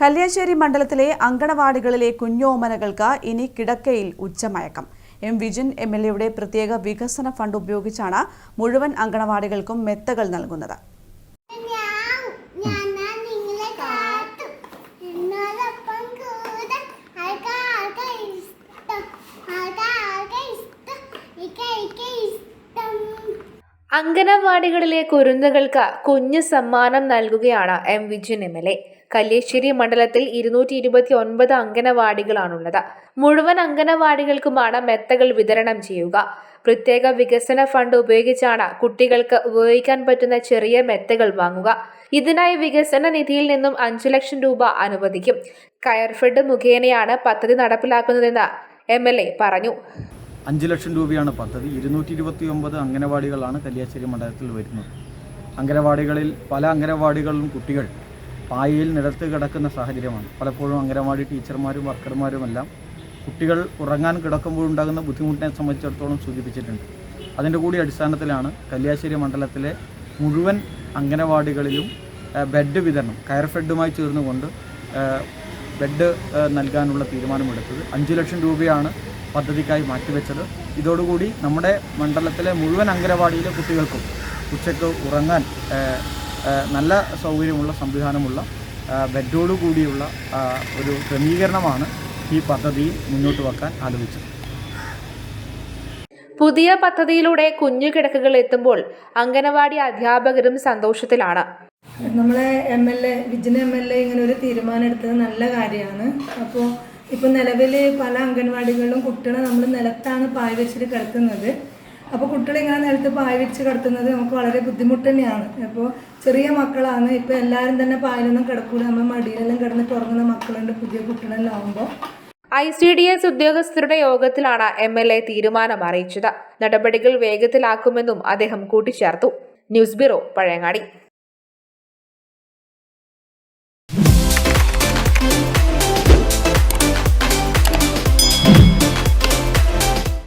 കല്യാശ്ശേരി മണ്ഡലത്തിലെ അങ്കണവാടികളിലെ കുഞ്ഞോമനകൾക്ക് ഇനി കിടക്കയിൽ ഉച്ചമയക്കം. എം വിജിൻ എം എൽ എയുടെ പ്രത്യേക വികസന ഫണ്ട് ഉപയോഗിച്ചാണ് മുഴുവൻ അങ്കണവാടികൾക്കും മെത്തകൾ നൽകുന്നത്. അംഗനവാടികളിലെ കുരുന്നുകൾക്ക് കുഞ്ഞ് സമ്മാനം നൽകുകയാണ് M Viju M L A. Kalliasseri മണ്ഡലത്തിൽ ഇരുന്നൂറ്റി ഇരുപത്തി ഒൻപത് അംഗനവാടികളാണുള്ളത്. മുഴുവൻ അംഗനവാടികൾക്കുമാണ് മെത്തകൾ വിതരണം ചെയ്യുക. പ്രത്യേക വികസന ഫണ്ട് ഉപയോഗിച്ചാണ് കുട്ടികൾക്ക് ഉപയോഗിക്കാൻ പറ്റുന്ന ചെറിയ മെത്തകൾ വാങ്ങുക. ഇതിനായി വികസന നിധിയിൽ നിന്നും അഞ്ചു ലക്ഷം രൂപ അനുവദിക്കും. കയർഫെഡ് മുഖേനയാണ് പദ്ധതി നടപ്പിലാക്കുന്നതെന്ന് എ പറഞ്ഞു. അഞ്ച് ലക്ഷം രൂപയാണ് പദ്ധതി. ഇരുന്നൂറ്റി ഇരുപത്തി ഒമ്പത് അംഗനവാടികളാണ് കല്യാശ്ശേരി മണ്ഡലത്തിൽ വരുന്നത്. അംഗനവാടികളിൽ പല അംഗനവാടികളിലും കുട്ടികൾ പായയിൽ നിലത്ത് കിടക്കുന്ന സാഹചര്യമാണ്. പലപ്പോഴും അംഗനവാടി ടീച്ചർമാരും വർക്കർമാരുമെല്ലാം കുട്ടികൾ ഉറങ്ങാൻ കിടക്കുമ്പോഴുണ്ടാകുന്ന ബുദ്ധിമുട്ടിനെ സംബന്ധിച്ചിടത്തോളം സൂചിപ്പിച്ചിട്ടുണ്ട്. അതിന്റെ കൂടി അടിസ്ഥാനത്തിലാണ് കല്യാശ്ശേരി മണ്ഡലത്തിലെ മുഴുവൻ അംഗനവാടികളിലും ബെഡ് വിതരണം കയർ ഫെഡുമായി ചേർന്നുകൊണ്ട് ബെഡ് നൽകാനുള്ള തീരുമാനമെടുത്തത്. അഞ്ച് ലക്ഷം രൂപയാണ് പദ്ധതിക്കായി മാറ്റിവെച്ചത്. ഇതോടുകൂടി നമ്മുടെ മണ്ഡലത്തിലെ മുഴുവൻ അംഗനവാടിയിലെ കുട്ടികൾക്കും ഉച്ചയ്ക്ക് ഉറങ്ങാൻ നല്ല സൗകര്യമുള്ള സംവിധാനമുള്ള ബെഡോടു കൂടിയുള്ള ഒരു ക്രമീകരണമാണ് ഈ പദ്ധതിയിൽ മുന്നോട്ട് വെക്കാൻ ആലോചിച്ചത്. പുതിയ പദ്ധതിയിലൂടെ കുഞ്ഞു കിടക്കുകൾ എത്തുമ്പോൾ അംഗനവാടി അധ്യാപകരും സന്തോഷത്തിലാണ്. നമ്മളെ M L A Vijin M L A ഇങ്ങനെ ഒരു തീരുമാനം എടുത്തത് നല്ല കാര്യമാണ്. അപ്പോൾ ഇപ്പോൾ നിലവിൽ പല അംഗൻവാടികളിലും കുട്ടികളെ നമ്മൾ നിലത്താണ് പായ വെച്ചിട്ട് കിടത്തുന്നത്. അപ്പോൾ കുട്ടികളെ ഇങ്ങനെ നിലത്ത് പായ വെച്ച് കിടത്തുന്നത് നമുക്ക് വളരെ ബുദ്ധിമുട്ട് തന്നെയാണ്. അപ്പോൾ ചെറിയ മക്കളാണ്. ഇപ്പോൾ എല്ലാവരും തന്നെ പായലൊന്നും കിടക്കൂല. നമ്മൾ മടിയിലെല്ലാം കിടന്ന് തുറങ്ങുന്ന മക്കളുണ്ട്. പുതിയ കുട്ടികളെല്ലാം ആകുമ്പോൾ ഐ സി ഡി എസ് ഉദ്യോഗസ്ഥരുടെ യോഗത്തിലാണ് എം എൽ എ തീരുമാനം അറിയിച്ചത്. നടപടികൾ വേഗത്തിലാക്കുമെന്നും അദ്ദേഹം കൂട്ടിച്ചേർത്തു. News bureau Pazhayangadi.